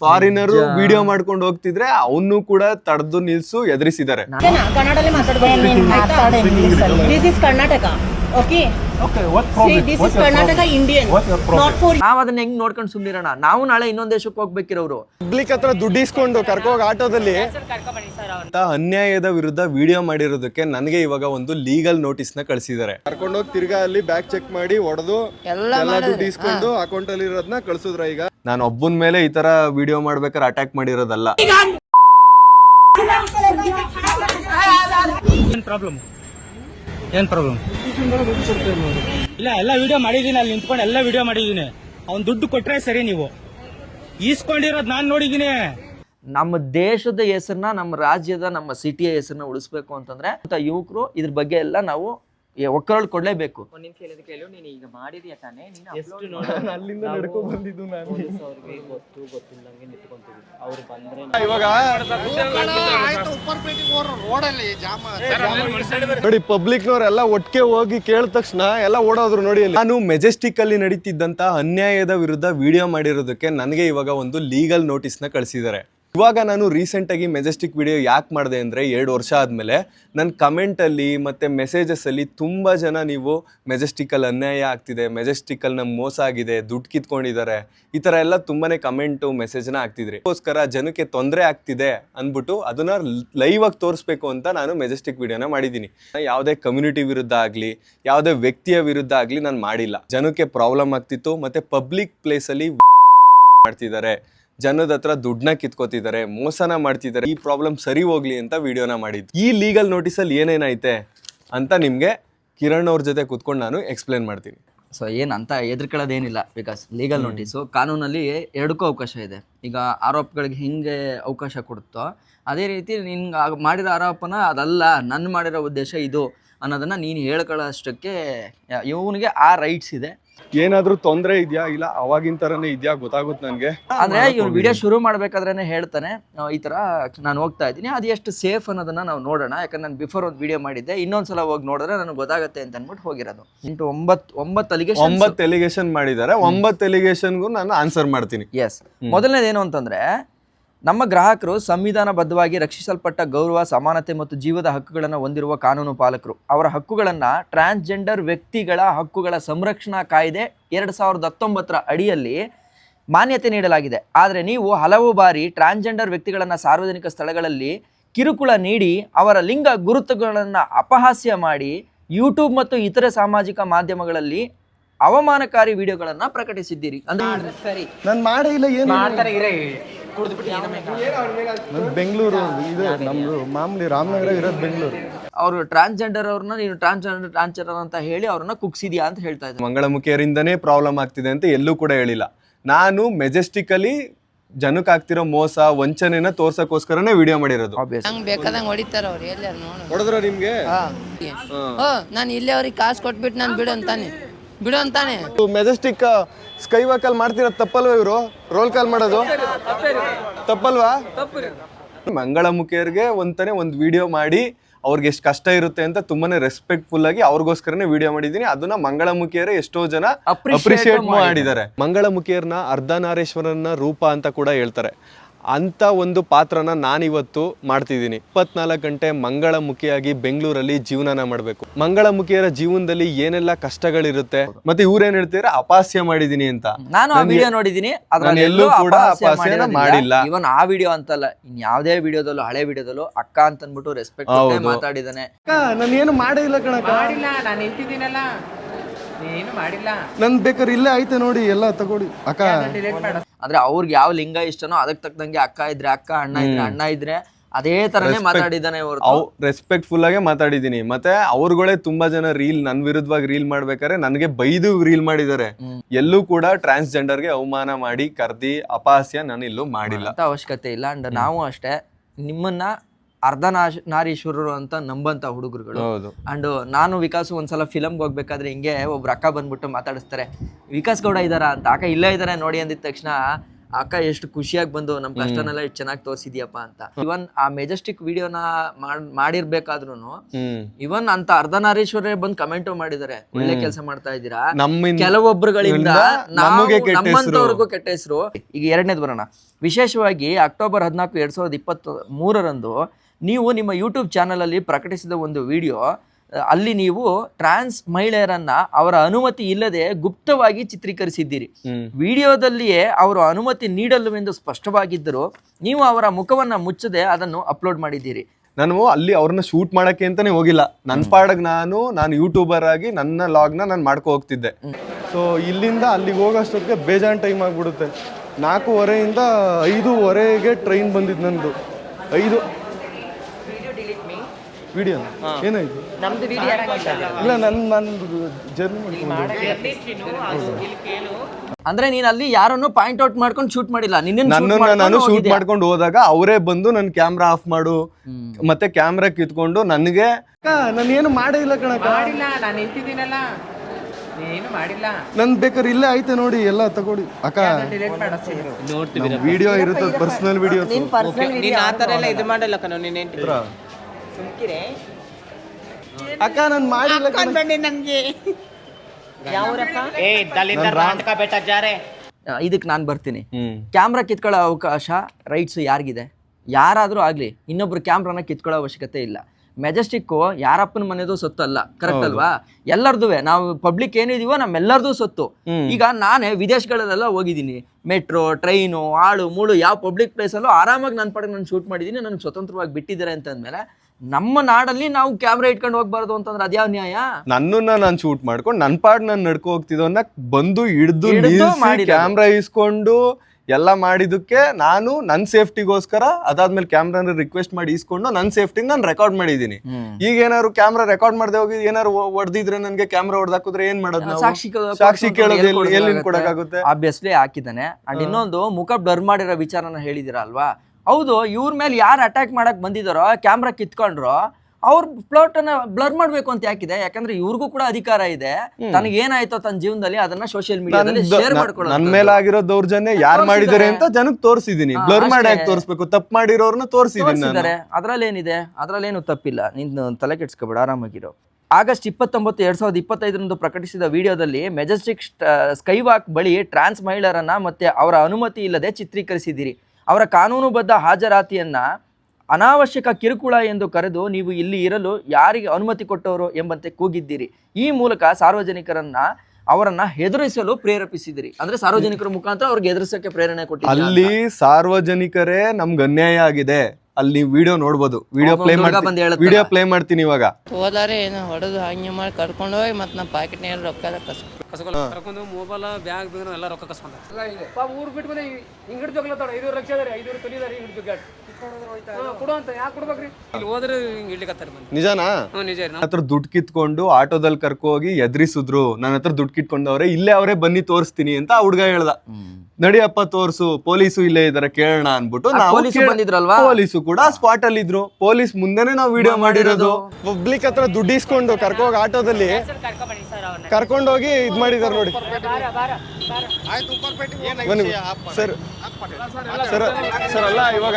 ಫಾರಿನರು video ಮಾಡ್ಕೊಂಡು ಹೋಗ್ತಿದ್ರೆ ಅವನು ಕೂಡ ತಡೆದು ನಿಲ್ಸು ಎದುರಿಸಿದ್ದಾರೆ. ಕನ್ನಡದಲ್ಲಿ Karnataka okay okay what this is Karnataka Indian not for ನಾವ್ ಅದನ್ನ ಹೆಂಗ್ ನೋಡ್ಕೊಂಡು ಸುಮ್ನಿರೋಣ? ನಾವು ನಾಳೆ ಇನ್ನೊಂದ್ ದೇಶಕ್ಕೆ ಹೋಗ್ಬೇಕಿರೋರು. ಪಬ್ಲಿಕ್ ಹತ್ರ ದುಡ್ಡು ಇಸ್ಕೊಂಡು ಕರ್ಕೋಗಿ ಆಟೋದಲ್ಲಿ ಅಂತ ಅನ್ಯಾಯದ ವಿರುದ್ಧ ವಿಡಿಯೋ ಮಾಡಿರೋದಕ್ಕೆ ನನಗೆ ಇವಾಗ ಒಂದು ಲೀಗಲ್ ನೋಟಿಸ್ನ ಕಳಿಸಿದ್ದಾರೆ ಕರ್ಕೊಂಡೋಗಿ ತಿರ್ಗಾ ಅಲ್ಲಿ ಬ್ಯಾಗ್ ಚೆಕ್ ಮಾಡಿ ಹೊಡೆದು ಎಲ್ಲ ದುಡ್ಡು ಇಸ್ಕೊಂಡು ಅಕೌಂಟ್ ಅಲ್ಲಿ ಇರೋದನ್ನ ಕಳ್ಸಿದ್ರ ಈಗ? ನಾನು ಒಬ್ಬನ ಮೇಲೆ ಈ ತರ ವಿಡಿಯೋ ಮಾಡ್ಬೇಕಾದ್ರೆ ಅಟ್ಯಾಕ್ ಮಾಡಿರೋದಲ್ಲ. ಪ್ರಾಬ್ಲಮ್ ಏನ್ ಪ್ರಾಬ್ಲಮ್ ಇಲ್ಲ, ಎಲ್ಲ ವಿಡಿಯೋ ಮಾಡಿದೀನಿ, ಅಲ್ಲಿ ನಿಂತ್ಕೊಂಡು ಎಲ್ಲ ವಿಡಿಯೋ ಮಾಡಿದೀನಿ. ಅವ್ನ್ ದುಡ್ಡು ಕೊಟ್ರೆ ಸರಿ ನೀವು. ಈಸ್ಕೊಂಡಿರೋದ್ ನಾನ್ ನೋಡಿದೀನಿ. ನಮ್ಮ ದೇಶದ ಹೆಸರನ್ನ, ನಮ್ಮ ರಾಜ್ಯದ, ನಮ್ಮ ಸಿಟಿಯ ಹೆಸರನ್ನ ಉಳಿಸ್ಬೇಕು ಅಂತಂದ್ರೆ, ಅಂತ ಯುವಕರು ಇದ್ರ ಬಗ್ಗೆ ಎಲ್ಲ ನಾವು ಒಕ್ಕರಳು ಕೊಡ್ಲೇಬೇಕು. ಇವಾಗ ನೋಡಿ ಪಬ್ಲಿಕ್ ನವರೆಲ್ಲ ಒಟ್ಟಿಗೆ ಹೋಗಿ ಕೇಳಿದ ತಕ್ಷಣ ಎಲ್ಲ ಓಡೋದ್ರು ನೋಡಿ ಅಲ್ಲಿ. ನಾನು ಮೆಜೆಸ್ಟಿಕ್ ಅಲ್ಲಿ ನಡೀತಿದ್ದಂತ ಅನ್ಯಾಯದ ವಿರುದ್ಧ ವಿಡಿಯೋ ಮಾಡಿರೋದಕ್ಕೆ ನನಗೆ ಇವಾಗ ಒಂದು ಲೀಗಲ್ ನೋಟಿಸ್ನ ಕಳಿಸಿದ್ದಾರೆ. ಇವಾಗ ನಾನು ರೀಸೆಂಟ್ ಆಗಿ ಮೆಜೆಸ್ಟಿಕ್ ವಿಡಿಯೋ ಯಾಕೆ ಮಾಡಿದೆ ಅಂದರೆ ಎರಡು ವರ್ಷ ಆದ್ಮೇಲೆ ನನ್ನ ಕಮೆಂಟಲ್ಲಿ ಮತ್ತೆ ಮೆಸೇಜಸ್ ಅಲ್ಲಿ ತುಂಬಾ ಜನ ನೀವು ಮೆಜೆಸ್ಟಿಕಲ್ ಅನ್ಯಾಯ ಆಗ್ತಿದೆ ಮೆಜೆಸ್ಟಿಕ್ ಅಲ್ಲಿ ನಮ್ಗೆ ಮೋಸ ಆಗಿದೆ, ದುಡ್ಡು ಕಿತ್ಕೊಂಡಿದ್ದಾರೆ ಈ ಥರ ಎಲ್ಲ ತುಂಬಾನೇ ಕಮೆಂಟು ಮೆಸೇಜ್ನ ಆಗ್ತಿದ್ರೆ ಅದಕ್ಕೋಸ್ಕರ ಜನಕ್ಕೆ ತೊಂದರೆ ಆಗ್ತಿದೆ ಅಂದ್ಬಿಟ್ಟು ಅದನ್ನ ಲೈವ್ ಆಗಿ ತೋರಿಸ್ಬೇಕು ಅಂತ ನಾನು ಮೆಜೆಸ್ಟಿಕ್ ವಿಡಿಯೋನ ಮಾಡಿದ್ದೀನಿ. ಯಾವುದೇ ಕಮ್ಯುನಿಟಿ ವಿರುದ್ಧ ಆಗಲಿ, ಯಾವುದೇ ವ್ಯಕ್ತಿಯ ವಿರುದ್ಧ ಆಗಲಿ ನಾನು ಮಾಡಿಲ್ಲ. ಜನಕ್ಕೆ ಪ್ರಾಬ್ಲಮ್ ಆಗ್ತಿತ್ತು, ಮತ್ತೆ ಪಬ್ಲಿಕ್ ಪ್ಲೇಸಲ್ಲಿ ಮಾಡ್ತಿದ್ದಾರೆ. ಜನದ ಹತ್ರ ದುಡ್ಡನ್ನ ಕಿತ್ಕೋತಿದ್ದಾರೆ ಮೋಸನ ಮಾಡ್ತಿದ್ದಾರೆ ಈ ಪ್ರಾಬ್ಲಮ್ ಸರಿ ಹೋಗ್ಲಿ ಅಂತ ವಿಡಿಯೋನ ಮಾಡಿದ್ದು. ಈ ಲೀಗಲ್ ನೋಟಿಸಲ್ಲಿ ಏನೇನೈತೆ ಅಂತ ನಿಮಗೆ ಕಿರಣ್ ಅವ್ರ ಜೊತೆ ಕುತ್ಕೊಂಡು ನಾನು ಎಕ್ಸ್ಪ್ಲೇನ್ ಮಾಡ್ತೀನಿ. ಸೊ ಏನಂತ ಹೆದರ್ಕೊಳ್ಳೋದೇನಿಲ್ಲ ಬಿಕಾಸ್ ಲೀಗಲ್ ನೋಟಿಸು ಕಾನೂನಲ್ಲಿ ಎರಡಕ್ಕೂ ಅವಕಾಶ ಇದೆ. ಈಗ ಆರೋಪಗಳಿಗೆ ಹಿಂಗೆ ಅವಕಾಶ ಕೊಡುತ್ತೋ ಅದೇ ರೀತಿ ನಿನ್ಗೆ ಮಾಡಿರೋ ಆರೋಪನ ಅದಲ್ಲ ನನ್ನ ಮಾಡಿರೋ ಉದ್ದೇಶ ಇದು ಅನ್ನೋದನ್ನ ನೀನು ಹೇಳ್ಕೊಳ್ಳೋ ಅಷ್ಟಕ್ಕೆ ಇವನಿಗೆ ಆ ರೈಟ್ಸ್ ಇದೆ. ಏನಾದ್ರೂ ತೊಂದರೆ ಇದೆಯಾ? ಇಲ್ಲ ಅವಾಗಿನ ತರನೇ ಇದೆಯಾ? ಗೊತ್ತಾಗುತ್ತೆ ನನಗೆ. ಅಂದ್ರೆ ಇವ್ನು ವಿಡಿಯೋ ಶುರು ಮಾಡ್ಬೇಕಾದ್ರೆ ಹೇಳ್ತಾನೆ ಆ, ಈ ತರ ನಾನು ಹೋಗ್ತಾ ಇದ್ದೀನಿ. ಅದು ಎಷ್ಟು ಸೇಫ್ ಅನ್ನೋದನ್ನ ನಾವು ನೋಡೋಣ. ಯಾಕಂದ್ರೆ ನಾನು ಬಿಫೋರ್ ಒಂದು ವಿಡಿಯೋ ಮಾಡಿದ್ದೆ. ಇನ್ನೊಂದ್ಸಲ ಹೋಗಿ ನೋಡಿದ್ರೆ ನನಗೆ ಗೊತ್ತಾಗುತ್ತೆ ಅಂತ ಅನ್ಬಿಟ್ಟು ಹೋಗಿರೋದು. ಎಂಟು ಒಂಬತ್ತು ಒಂಬತ್ತು ಅಲ್ಲಿಗೆ ಒಂಬತ್ತು ಎಲಿಗೇಷನ್ ಮಾಡಿದ್ದಾರೆ. ಒಂಬತ್ತು ಎಲಿಗೇಷನ್ಗೂ ನಾನು ಆನ್ಸರ್ ಮಾಡ್ತೀನಿ. ಎಸ್ ಮೊದಲನೇದೇನು ಅಂತಂದ್ರೆ ನಮ್ಮ ಗ್ರಾಹಕರು ಸಂವಿಧಾನಬದ್ಧವಾಗಿ ರಕ್ಷಿಸಲ್ಪಟ್ಟ ಗೌರವ ಸಮಾನತೆ ಮತ್ತು ಜೀವದ ಹಕ್ಕುಗಳನ್ನು ಹೊಂದಿರುವ ಕಾನೂನು ಪಾಲಕರು. ಅವರ ಹಕ್ಕುಗಳನ್ನು ಟ್ರಾನ್ಸ್ಜೆಂಡರ್ ವ್ಯಕ್ತಿಗಳ ಹಕ್ಕುಗಳ ಸಂರಕ್ಷಣಾ ಕಾಯ್ದೆ ಎರಡು ಸಾವಿರದ ಹತ್ತೊಂಬತ್ತರ ಅಡಿಯಲ್ಲಿ ಮಾನ್ಯತೆ ನೀಡಲಾಗಿದೆ. ಆದರೆ ನೀವು ಹಲವು ಬಾರಿ ಟ್ರಾನ್ಸ್ಜೆಂಡರ್ ವ್ಯಕ್ತಿಗಳನ್ನು ಸಾರ್ವಜನಿಕ ಸ್ಥಳಗಳಲ್ಲಿ ಕಿರುಕುಳ ನೀಡಿ ಅವರ ಲಿಂಗ ಗುರುತುಗಳನ್ನು ಅಪಹಾಸ್ಯ ಮಾಡಿ ಯೂಟ್ಯೂಬ್ ಮತ್ತು ಇತರೆ ಸಾಮಾಜಿಕ ಮಾಧ್ಯಮಗಳಲ್ಲಿ ಅವಮಾನಕಾರಿ ವಿಡಿಯೋಗಳನ್ನು ಪ್ರಕಟಿಸಿದ್ದೀರಿ. ಅಂದ್ರೆ ಸರಿ. ನಾನು ಮಾಡಿಲ್ಲ ಇಲ್ಲ ಏನು ನಾನು ಬೆಂಗಳೂರು ಇದೆ ನಮ್ದು ಮಾಮೂಲಿ ರಾಮನಗರ ಇರೋದು ಬೆಂಗಳೂರು. ಅವರು ಟ್ರಾನ್ಸ್ಜೆಂಡರ್ ಅವ್ರನ್ನ ನೀನು ಟ್ರಾನ್ಸ್ಜೆಂಡರ್ ಟ್ರಾನ್ಸ್ಜೆಂಡರ್ ಅಂತ ಹೇಳಿ ಅವ್ರನ್ನ ಕುಗ್ಸಿದ್ಯಾ ಅಂತ ಹೇಳ್ತಾ ಇದ್ದಾರೆ ಮಂಗಳಮುಖಿಯರಿಂದನೇ ಪ್ರಾಬ್ಲಮ್ ಆಗ್ತಿದೆ ಅಂತ ಎಲ್ಲೂ ಕೂಡ ಹೇಳಿಲ್ಲ. ನಾನು ಮೆಜೆಸ್ಟಿಕಲಿ ಜನಕ್ಕೆ ಆಗ್ತಿರೋ ಮೋಸ ವಂಚನೆನ ತೋರ್ಸಕ್ಕೋಸ್ಕರನೇ ವಿಡಿಯೋ ಮಾಡಿರೋದು. ಹೊಡಿತಾರೆ ಬೇಕಾದಂಗ್ ಹೊಡಿತಾರ ಅವ್ರು ಎಲ್ಲಾರ ನೋಡು. ಹೊಡೆದ್ರ ನಿಮ್ಗೆ? ಓ ನಾನು ಇಲ್ಲೇ ಅವ್ರಿಗೆ ಕಾಸು ಕೊಟ್ಬಿಟ್ಟು ನಾನು ಬಿಡು ಅಂತಾನೆ. ಬಿಡು ಅಂತಾನೆ. ಮೆಜೆಸ್ಟಿಕ್ ಸ್ಕೈ ವಾಕಲ್ ಮಾಡ್ತೀರ ತಪ್ಪಲ್ವಾ ಇವರು? ರೋಲ್ ಕಾಲ್ ಮಾಡೋದು? ತಪ್ಪಲ್ವಾ? ಮಂಗಳಮುಖಿಯರಿಗೆ ಒಂತಾನೆ ಒಂದು ವಿಡಿಯೋ ಮಾಡಿ ಅವ್ರಿಗೆ ಎಷ್ಟು ಕಷ್ಟ ಇರುತ್ತೆ ಅಂತ ತುಂಬಾನೇ ರೆಸ್ಪೆಕ್ಟ್ಫುಲ್ ಆಗಿ ಅವ್ರಿಗೋಸ್ಕರನೇ ವಿಡಿಯೋ ಮಾಡಿದೀನಿ ಅದನ್ನ ಮಂಗಳಮುಖಿಯರೇ ಎಷ್ಟೋ ಜನ ಅಪ್ರಿಶಿಯೇಟ್ ಮಾಡಿದ್ದಾರೆ. ಮಂಗಳಮುಖಿಯರನ್ನ ಅರ್ಧನಾರೇಶ್ವರನ ರೂಪ ಅಂತ ಕೂಡ ಹೇಳ್ತಾರೆ. ಅಂತ ಒಂದು ಪಾತ್ರನ ನಾನಿವತ್ತು ಮಾಡ್ತಿದ್ದೀನಿ. ಇಪ್ಪತ್ನಾಲ್ಕು ಗಂಟೆ ಮಂಗಳಮುಖಿಯಾಗಿ ಬೆಂಗಳೂರಲ್ಲಿ ಜೀವನನ ಮಾಡಬೇಕು. ಮಂಗಳಮುಖಿಯರ ಜೀವನದಲ್ಲಿ ಏನೆಲ್ಲ ಕಷ್ಟಗಳಿರುತ್ತೆ? ಮತ್ತೆ ಇವ್ರೇನ್ ಹೇಳ್ತೀರಾ ಅಪಾಸ್ಯ ಮಾಡಿದೀನಿ ಅಂತ. ನಾನು ಆ ವಿಡಿಯೋ ನೋಡಿದೀನಿ. ನಾನು ಎಲ್ಲೂ ಕೂಡ ಅಪಾಸ್ಯ ಮಾಡಿಲ್ಲ. ಇವನ್ ಆ ವಿಡಿಯೋ ಅಂತಲ್ಲ ಇನ್ ಯಾವ್ದೇ ವಿಡಿಯೋದಲ್ಲೂ ಹಳೆ ವಿಡಿಯೋದಲ್ಲೂ ಅಕ್ಕ ಅಂತ ಅಂದ್ಬಿಟ್ಟು ರೆಸ್ಪೆಕ್ಟ್. ಮಾತಾಡಿದಾನೆ ನಾನು ಏನು ಮಾಡಿಲ್ಲ ಕಣಕ್ಕ. ಮಾಡಿಲ್ಲ ನಾನು ನಿಂತಿದ್ದೀನಲ್ಲ ನನ್ ಬೇಕಾದ್ರೆ ಇಲ್ಲೇ ಐತೆ ನೋಡಿ ಎಲ್ಲ ತಗೊಳ್ಳಿ. ಅಕ್ಕ. ಅಂದ್ರೆ ಅವ್ರಿಗೆ ಯಾವ ಲಿಂಗ ಇಷ್ಟನೋ ಅದಕ್ಕೆ ತಕ್ಕಂಗೆ ಅಕ್ಕ ಇದ್ರೆ ಅಕ್ಕ ಅಣ್ಣ ಇದ್ರೆ ಅಣ್ಣ ಇದ್ರೆ ಅದೇ ತರನೇ ಮಾತಾಡಿದಾನೆ ಹೊರತು. ಅವ್ ರೆಸ್ಪೆಕ್ಟ್ಫುಲ್ ಆಗೇ ಮಾತಾಡಿದೀನಿ ಮತ್ತೆ ಅವ್ರುಗಳೇ ತುಂಬಾ ಜನ ರೀಲ್ ನನ್ ವಿರುದ್ಧವಾಗಿ ರೀಲ್ ಮಾಡ್ಬೇಕಾದ್ರೆ ನನಗೆ ಬೈದು ರೀಲ್ ಮಾಡಿದ್ದಾರೆ. ಎಲ್ಲೂ ಕೂಡ ಟ್ರಾನ್ಸ್ಜೆಂಡರ್ಗೆ ಅವಮಾನ ಮಾಡಿ ಕರ್ದಿ ಅಪಹಾಸ್ಯ ನಾನು ಎಲ್ಲೂ ಮಾಡಿಲ್ಲ. ಅಂತ ಅವಶ್ಯಕತೆ ಇಲ್ಲ ಅಂಡ್ ನಾವು ಅಷ್ಟೇ. ನಿಮ್ಮನ್ನ ಅರ್ಧ ನಾರೀಶ್ವರರು ಅಂತ ನಂಬಂತ ಹುಡುಗರುಗಳು. ಅಂಡ್ ನಾನು ವಿಕಾಸ್ ಒಂದ್ಸಲ ಫಿಲಮ್ಗೆ ಹೋಗ್ಬೇಕಾದ್ರೆ ಹಿಂಗೆ ಒಬ್ರು ಅಕ್ಕ ಬಂದ್ಬಿಟ್ಟು ಮಾತಾಡಿಸ್ತಾರೆ ವಿಕಾಸ್ ಗೌಡ ಇದಾರ ಅಂತ ಅಕ್ಕ ಇಲ್ಲೇ ಇದಾರೆ ನೋಡಿ ಅಂದಿದ ತಕ್ಷಣ ಅಕ್ಕ ಎಷ್ಟು ಖುಷಿಯಾಗಿ ಬಂದು ನಮ್ ಕಷ್ಟನೆಲ್ಲ ಎಷ್ಟು ಚೆನ್ನಾಗಿ ತೋರಿಸಿದ್ಯಪ್ಪ ಅಂತ. ಇವನ್ ಆ ಮೆಜೆಸ್ಟಿಕ್ ವಿಡಿಯೋನ ಮಾಡಿರ್ಬೇಕಾದ್ರೂ ಇವನ್ ಅಂತ ಅರ್ಧನಾರೀಶ್ವರೇ ಬಂದು ಕಮೆಂಟ್ ಮಾಡಿದ್ದಾರೆ ಒಳ್ಳೆ ಕೆಲಸ ಮಾಡ್ತಾ ಇದ್ದೀರಾ? ನಮ್ಮ ಕೆಲವೊಬ್ಬರುಗಳಿಂದ. ನಮ್ಮಂತವ್ರಿಗೂ ಕೆಟ್ಟ ಹೆಸರು. ಈಗ ಎರಡನೇದು ಬರೋಣ. ವಿಶೇಷವಾಗಿ ಅಕ್ಟೋಬರ್ ಹದಿನಾಲ್ಕು ಎರಡ್ ಸಾವಿರದ ಇಪ್ಪತ್ತು ಮೂರರಂದು ನೀವು ನಿಮ್ಮ ಯೂಟ್ಯೂಬ್ ಚಾನಲಲ್ಲಿ ಪ್ರಕಟಿಸಿದ ಒಂದು ವಿಡಿಯೋ ಅಲ್ಲಿ ನೀವು ಟ್ರಾನ್ಸ್ ಮಹಿಳೆಯರನ್ನ ಅವರ ಅನುಮತಿ ಇಲ್ಲದೆ ಗುಪ್ತವಾಗಿ ಚಿತ್ರೀಕರಿಸಿದ್ದೀರಿ. ವಿಡಿಯೋದಲ್ಲಿಯೇ ಅವರು ಅನುಮತಿ ನೀಡಲು ಎಂದು ಸ್ಪಷ್ಟವಾಗಿದ್ದರು ನೀವು ಅವರ ಮುಖವನ್ನ ಮುಚ್ಚದೆ ಅದನ್ನು ಅಪ್ಲೋಡ್ ಮಾಡಿದ್ದೀರಿ. ನಾನು ಅಲ್ಲಿ ಅವ್ರನ್ನ ಶೂಟ್ ಮಾಡಕ್ಕೆ ಅಂತಾನೆ ಹೋಗಿಲ್ಲ. ನನ್ನ ಪಾಡಗ್ ನಾನು ನಾನು ಯೂಟ್ಯೂಬರ್ ಆಗಿ ನನ್ನ ಲಾಗ್ನ ನಾನು ಮಾಡ್ಕೊ ಹೋಗ್ತಿದ್ದೆ. ಸೊ ಇಲ್ಲಿಂದ ಅಲ್ಲಿಗೆ ಹೋಗೋಷ್ಟೊತ್ತಿಗೆ ಬೇಜಾನ್ ಟೈಮ್ ಆಗಿಬಿಡುತ್ತೆ. ನಾಲ್ಕೂವರೆಯಿಂದ ಐದೂವರೆಗೆ ಟ್ರೈನ್ ಬಂದಿದ್ದು ನಂದು. ಐದು ವಿಡಿಯೋ ಏನಾಯ್ತು? ನಮ್ದು ವಿಡಿಯೋ ಇಲ್ಲ ನನ್ನ ನಂದು ಜರ್ನಿ ಅಂದ್ರೆ ನೀನ್ ಅಲ್ಲಿ ಯಾರನ್ನು ಪಾಯಿಂಟ್ ಔಟ್ ಮಾಡ್ಕೊಂಡು ಶೂಟ್ ಮಾಡಿಲ್ಲ. ನಿನ್ನ ನನ್ನನ್ನ ನಾನು ಶೂಟ್ ಮಾಡ್ಕೊಂಡು ಹೋದಾಗ ಅವರೇ ಬಂದು ನನ್ ಕ್ಯಾಮ್ರಾ ಆಫ್ ಮಾಡು ಮತ್ತೆ ಕ್ಯಾಮ್ರಾ ಕಿತ್ಕೊಂಡು ನನಗೆ ನಾನು ಏನು ಮಾಡೇ ಇಲ್ಲ ಕಣಕ್ಕ. ಮಾಡಿಲ್ಲ ನಾನು ನಿಂತಿದ್ದೀನಲ್ಲ ನೀನು ಮಾಡಿಲ್ಲ. ನನ್ ಬೇಕಾದ್ರೆ ಇಲ್ಲೇ ಐತೆ ನೋಡಿ ಎಲ್ಲ ತಗೊಡಿ ಅಕ್ಕ ವಿಡಿಯೋ ಇರುತ್ತೆ ಪರ್ಸನಲ್ ವಿಡಿಯೋ ನೀನು ಆ ತರ ಎಲ್ಲ ಇದು ಮಾಡಲ್ಲ ಕಣೋ ನೀನು ಸುಮ್ಕಿರೆ ಅಕ್ಕ ನಾನು ಮಾಡಿಲ್ಲ ಕಣೆ. ಏ ದಲಿತ ರಾಂಡ್ಕ ಬೇಟ ಜಾರೆ ಇದಕ್ಕೆ ನಾನು ಬರ್ತೀನಿ. ಕ್ಯಾಮ್ರಾ ಕಿತ್ಕೊಳ್ಳೋ ಅವಕಾಶ ರೈಟ್ಸ್ ಯಾರಿಗಿದೆ? ಯಾರಾದರೂ ಆಗಲಿ ಇನ್ನೊಬ್ರು ಕ್ಯಾಮ್ರಾನ ಕಿತ್ಕೊಳ್ಳೋ ಅವಶ್ಯಕತೆ ಇಲ್ಲ. ಮೆಜೆಸ್ಟಿಕ್ ಯಾರಪ್ಪನ ಮನೆದು ಸೊತ್ತು ಅಲ್ಲ ಕರೆಕ್ಟ್ ಅಲ್ವಾ? ಎಲ್ಲರದುವೆ ನಾವು ಪಬ್ಲಿಕ್ ಏನಿದೀವೋ ನಮ್ಮೆಲ್ಲರದು ಸೊತ್ತು. ಈಗ ನಾನೇ ವಿದೇಶಗಳಲ್ಲೆಲ್ಲ ಹೋಗಿದ್ದೀನಿ. ಮೆಟ್ರೋ ಟ್ರೈನು ಆಳು ಮೂಳು ಯಾವ ಪಬ್ಲಿಕ್ ಪ್ಲೇಸಲ್ಲೂ ಆರಾಮಾಗಿ ನನ್ನ ಪಡೆಗೆ ನಾನು ಶೂಟ್ ಮಾಡಿದ್ದೀನಿ ನನಗೆ ಸ್ವತಂತ್ರವಾಗಿ ಬಿಟ್ಟಿದ್ದಾರೆ ಅಂತಂದ್ಮೇಲೆ ನಮ್ಮ ನಾಡಲ್ಲಿ ನಾವು ಕ್ಯಾಮ್ರಾ ಇಟ್ಕೊಂಡು ಹೋಗ್ಬಾರ್ದು ಅಂತಂದ್ರೆ ಅದ್ಯಾವ ನ್ಯಾಯ? ನನ್ನನ್ನ ನಾನು ಶೂಟ್ ಮಾಡ್ಕೊಂಡು ನನ್ನ ಪಾಡ್ ನಾನು ನಡ್ಕೊ ಹೋಗ್ತಿದ್ದವನ್ನ ಬಂದು ಹಿಡ್ದು ಹಿಡ್ದು ಮಾಡಿರೋದು. ಕ್ಯಾಮ್ರಾ ಇಸ್ಕೊಂಡು ಎಲ್ಲ ಮಾಡಿದಕ್ಕೆ ನಾನು ನನ್ನ ಸೇಫ್ಟಿಗೋಸ್ಕರ ಅದಾದ್ಮೇಲೆ ಕ್ಯಾಮ್ರಾನ ರಿಕ್ವೆಸ್ಟ್ ಮಾಡಿ ಇಸ್ಕೊಂಡು ನನ್ನ ಸೇಫ್ಟಿಗೆ ನಾನು ರೆಕಾರ್ಡ್ ಮಾಡಿದ್ದೀನಿ. ಈಗ ಏನಾದ್ರು ಕ್ಯಾಮ್ರಾ ರೆಕಾರ್ಡ್ ಮಾಡದೆ ಹೋಗಿ ಏನಾದ್ರು ಹೊಡೆದಿದ್ರೆ ನನಗೆ ಕ್ಯಾಮ್ರಾ ಹೊಡೆದಾಕಿದ್ರೆ ಏನ್ ಮಾಡೋದು ನಾವು? ಸಾಕ್ಷಿ ಕೇಳೋದು ಸಾಕ್ಷಿ ಕೇಳೋದು ಎಲ್ಲಿ? ಕೊಡಕ್ಕಾಗುತ್ತೆ? ಆಬ್ವಿಯಸ್ಲಿ ಹಾಕಿದ್ದಾನೆ. ಅಂಡ್ ಇನ್ನೊಂದು ಮುಖ ಬ್ಲರ್ ಮಾಡಿರೋ ವಿಚಾರನ ಹೇಳಿದಿರ ಅಲ್ವಾ ಹೌದು ಇವ್ರ ಮೇಲೆ ಯಾರು ಅಟ್ಯಾಕ್ ಮಾಡಕ್ ಬಂದಿದಾರೋ ಕ್ಯಾಮ್ರಾ ಕಿತ್ಕೊಂಡ್ರು ಅವ್ರ ಪ್ಲಾಟ್ ಅನ್ನ ಬ್ಲರ್ ಮಾಡ್ಬೇಕು ಅಂತ ಯಾಕಿದೆ? ಯಾಕಂದ್ರೆ ಇವ್ರಿಗೂ ಕೂಡ ಅಧಿಕಾರ ಇದೆ. ತನಗೆ ಏನಾಯ್ತೋ ತನ್ನ ಜೀವನದಲ್ಲಿ ಅದನ್ನ ಸೋಷಿಯಲ್ ಮೀಡಿಯಾದಲ್ಲಿ ಶೇರ್ ಮಾಡ್ಕೊಳ್ಳೋ ನನ್ ಮೇಲೆ ಆಗಿರೋ ದೌರ್ಜನ್ಯ ಯಾರು ಮಾಡಿದ್ದಾರೆ ಅಂತ ಜನಕ್ಕೆ ತೋರಿಸಿದೀನಿ. ಬ್ಲರ್ ಮಾಡಿ. ಯಾಕೆ ತೋರಿಸ್ಬೇಕು? ತಪ್ಪು ಮಾಡಿರೋರ್ನ ತೋರಿಸಿದೀನಿ ನಾನು. ಏನಿದೆ ಅದ್ರಲ್ಲೇನಿದೆ? ಅದ್ರಲ್ಲೇನು ತಪ್ಪಿಲ್ಲ. ನಿನ್ ತಲೆ ಕೆಡ್ಸ್ಕೊಬೇಡ ಆರಾಮಾಗಿರೋ. ಆಗಸ್ಟ್ ಇಪ್ಪತ್ತೊಂಬತ್ತು ಎರಡ್ ಸಾವಿರದ ಇಪ್ಪತ್ತೈದರಂದು ಪ್ರಕಟಿಸಿದ ವಿಡಿಯೋದಲ್ಲಿ ಮೆಜೆಸ್ಟಿಕ್ ಸ್ಕೈವಾಕ್ ಬಳಿ ಟ್ರಾನ್ಸ್ ಮಹಿಳೆಯರನ್ನ ಮತ್ತೆ ಅವರ ಅನುಮತಿ ಇಲ್ಲದೆ ಚಿತ್ರೀಕರಿಸಿದ್ದೀರಿ. ಅವರ ಕಾನೂನುಬದ್ಧ ಹಾಜರಾತಿಯನ್ನ ಅನಾವಶ್ಯಕ ಕಿರುಕುಳ ಎಂದು ಕರೆದು ನೀವು ಇಲ್ಲಿ ಇರಲು ಯಾರಿಗೆ ಅನುಮತಿ ಕೊಟ್ಟವರು ಎಂಬಂತೆ ಕೂಗಿದ್ದೀರಿ. ಈ ಮೂಲಕ ಸಾರ್ವಜನಿಕರನ್ನ ಅವರನ್ನ ಹೆದರಿಸಲು ಪ್ರೇರೇಪಿಸಿದಿರಿ. ಅಂದ್ರೆ ಸಾರ್ವಜನಿಕರ ಮುಖಾಂತರ ಅವ್ರಿಗೆ ಎದುರಿಸಕ್ಕೆ ಪ್ರೇರಣೆ ಕೊಟ್ಟಿದೆ ಅಲ್ಲಿ ಸಾರ್ವಜನಿಕರೇ ನಮ್ಗೆ ಅನ್ಯಾಯ ಆಗಿದೆ. ಅಲ್ಲಿ ವಿಡಿಯೋ ನೋಡ್ಬೋದು. ವಿಡಿಯೋ ಪ್ಲೇ ಮಾಡಿ ಬಂದು ಮಾಡ್ತೀನಿ ವಿಡಿಯೋ ಪ್ಲೇ ಮಾಡ್ತೀನಿ ಇವಾಗ. ಹೋದಾರೆ ಏನೋ ಹೊಡೆದು ಹಂಗೆ ಮಾಡಿ ಕರ್ಕೊಂಡು ಹೋಗಿ ಮತ್ತೆ ನಮ್ಮ ಪಾಕೆಟ್ನಾಗ ರೊಕ್ಕ ಎಲ್ಲ ಕಸ್ ಕರ್ಕೊಂಡು ಮೊಬೈಲ್ ಬ್ಯಾಗ್ ಬಂದ್ರೆ ಎಲ್ಲ ರೊಕ್ಕ ಕಸ್ಕೊಂಡ ಊರು ಬಿಟ್ಟು ಬಂದೆ ಹಿಂಗಡ್ ಜೋಗ್ಲತ್ತಾಡ ಐದೂರು ಲಕ್ಷ ಅದ ಐದೂರು ತೊಲಿದಾರೆ ಹಿಂಗಡ್ ಜೋಗ್ಯಾಡ್ ಕೊಡು ಅಂತ. ಯಾಕೆ ಕೊಡ್ಬೇಕ್ರಿ? ಇಲ್ಲಿ ಹೋದ್ರೆ ಹಿಂಗೆ ಇಡ್ಲಿಕತ್ತಾರೆ ಬಂದು ನಿಜಾನಾ? ಹ್ಞೂ ನಿಜ ರೀ. ಹತ್ರ ದುಡ್ಡು ಕಿತ್ಕೊಂಡು ಆಟೋದಲ್ಲಿ ಕರ್ಕೊ ಹೋಗಿ ಎದ್ರಿಸಿದ್ರು. ನನ್ನ ಹತ್ರ ದುಡ್ಡು ಕಿತ್ಕೊಂಡವ್ರೆ ಇಲ್ಲೇ ಅವರೇ ಬನ್ನಿ ತೋರಿಸ್ತೀನಿ ಅಂತ ಆ ಹುಡ್ಗ ಹೇಳ್ದ. ನಡಿಯಪ್ಪ ತೋರ್ಸು ಪೊಲೀಸು ಇಲ್ಲೇ ಇದಾರೆ ಕೇಳೋಣ ಅನ್ಬಿಟ್ಟು ಆ ನಾವು ಪೊಲೀಸು ಬಂದಿದ್ರಲ್ವಾ? ಪೊಲೀಸು ಕೂಡ ಸ್ಪಾಟ್ ಅಲ್ಲಿ ಇದ್ರು. ಪೊಲೀಸ್ ಮುಂದೆನೆ ನಾವು ವಿಡಿಯೋ ಮಾಡಿರೋದು. ಪಬ್ಲಿಕ್ ಹತ್ರ ದುಡ್ಡಿಸ್ಕೊಂಡು ಕರ್ಕೋಗಿ ಆಟೋದಲ್ಲಿ ಕರ್ಕೊಂಡೋಗಿ ಇದ್ ಮಾಡಿದಾರೆ ನೋಡಿ. ಬನ್ನಿ ಸರ್ ಸರ್ ಸರ್ ಅಲ್ಲ ಇವಾಗ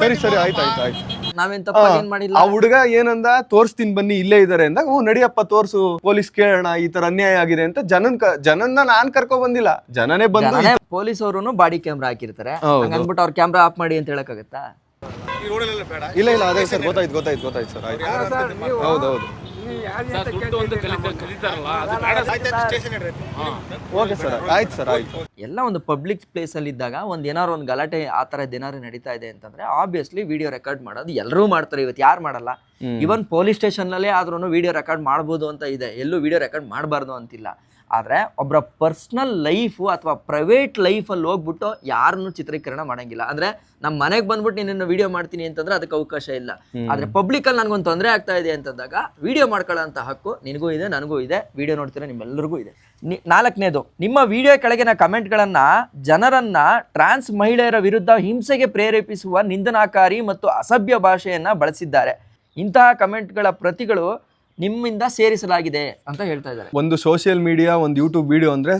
ಸರಿ ಸರಿ ಆಯ್ತು ಆಯ್ತು ಆಯ್ತು. ನಾವೇನ್ ತಪ್ಪಾಗಿ ಏನ್ ಮಾಡಿಲ್ಲ? ಆ ಹುಡುಗ ಏನಂದ? ತೋರಿಸ್ತೀನಿ ಬನ್ನಿ ಇಲ್ಲೇ ಇದಾರೆ ಅಂದಾಗ ಹ್ಞೂ ನಡಿಯಪ್ಪ ತೋರ್ಸು. ಪೊಲೀಸ್ ಕೇಳೋಣ ಈ ತರ ಅನ್ಯಾಯ ಆಗಿದೆ ಅಂತ ಜನನ್ ಕ- ಜನನ್ನ ನಾನ್ ಕರ್ಕೊಂಡ್ ಬಂದಿಲ್ಲ. ಜನನೇ ಬಂದು ಪೊಲೀಸ್ ಅವರು ಬಾಡಿ ಕ್ಯಾಮ್ರಾ ಹಾಕಿರ್ತಾರೆ. ಅಂದ್ಬಿಟ್ಟು ಅವ್ರ ಕ್ಯಾಮ್ರಾ ಆಫ್ ಮಾಡಿ ಅಂತ ಹೇಳಕ್ಕಾಗತ್ತಾ? ಇಲ್ಲ ಇಲ್ಲ ಅದೇ ಸರ್ ಗೊತ್ತಾಯ್ತು ಗೊತ್ತಾಯ್ತು ಗೊತ್ತಾಯ್ತು ಸರ್ ಆಯ್ತು. ಹೌದೌದು ಓಕೆ ಸರ್ ಆಯ್ತು ಸರ್ ಆಯ್ತು. ಎಲ್ಲ ಒಂದು ಪಬ್ಲಿಕ್ ಪ್ಲೇಸ್ ಅಲ್ಲಿ ಇದ್ದಾಗ ಒಂದ್ ಏನಾರು ಒಂದು ಗಲಾಟೆ ಆ ಥರದ್ದು ಏನಾರು ನಡೀತಾ ಇದೆ ಅಂತಂದ್ರೆ ಆಬ್ವಿಯಸ್ಲಿ ವಿಡಿಯೋ ರೆಕಾರ್ಡ್ ಮಾಡೋದು ಎಲ್ಲರೂ ಮಾಡ್ತಾರೆ ಇವತ್ತು ಯಾರು ಮಾಡಲ್ಲ. ಇವನ್ ಪೊಲೀಸ್ ಸ್ಟೇಷನ್ ಸ್ಟೇಷನ್ನಲ್ಲೇ ಆದ್ರೂ ವಿಡಿಯೋ ರೆಕಾರ್ಡ್ ಮಾಡ್ಬೋದು ಅಂತ ಇದೆ ಎಲ್ಲೂ ವಿಡಿಯೋ ರೆಕಾರ್ಡ್ ಮಾಡಬಾರ್ದು ಅಂತಿಲ್ಲ. ಆದರೆ ಒಬ್ಬರ ಪರ್ಸ್ನಲ್ ಲೈಫು ಅಥವಾ ಪ್ರೈವೇಟ್ ಲೈಫಲ್ಲಿ ಹೋಗ್ಬಿಟ್ಟು ಯಾರನ್ನು ಚಿತ್ರೀಕರಣ ಮಾಡಂಗಿಲ್ಲ. ಅಂದರೆ ನಮ್ಮ ಮನೆಗೆ ಬಂದ್ಬಿಟ್ಟು ನಿನ್ನನ್ನು ವಿಡಿಯೋ ಮಾಡ್ತೀನಿ ಅಂತಂದ್ರೆ ಅದಕ್ಕೆ ಅವಕಾಶ ಇಲ್ಲ. ಆದರೆ ಪಬ್ಲಿಕಲ್ಲಿ ನನಗೊಂದು ತೊಂದರೆ ಆಗ್ತಾ ಇದೆ ಅಂತಂದಾಗ ವಿಡಿಯೋ ಮಾಡ್ಕೊಳ್ಳೋಂಥ ಹಕ್ಕು ನಿನಗೂ ಇದೆ ನನಗೂ ಇದೆ. ವಿಡಿಯೋ ನೋಡ್ತೀರ ನಿಮ್ಮೆಲ್ಲರಿಗೂ ಇದೆ. ನಿ- ನಾಲ್ಕನೇದು ನಿಮ್ಮ ವಿಡಿಯೋ ಕೆಳಗಿನ ಕಮೆಂಟ್ಗಳನ್ನು ಜನರನ್ನ ಟ್ರಾನ್ಸ್ ಮಹಿಳೆಯರ ವಿರುದ್ಧ ಹಿಂಸೆಗೆ ಪ್ರೇರೇಪಿಸುವ ನಿಂದನಾಕಾರಿ ಮತ್ತು ಅಸಭ್ಯ ಭಾಷೆಯನ್ನು ಬಳಸಿದ್ದಾರೆ. ಇಂತಹ ಕಮೆಂಟ್ಗಳ ಪ್ರತಿಗಳು ನಿಮ್ಮಿಂದ ಸೇರಿಸಲಾಗಿದೆ ಅಂತ ಹೇಳ್ತಾ ಇದ್ದಾರೆ. ಒಂದು ಸೋಷಿಯಲ್ ಮೀಡಿಯಾ ಒಂದು ಯೂಟ್ಯೂಬ್ ವಿಡಿಯೋ ಅಂದ್ರೆ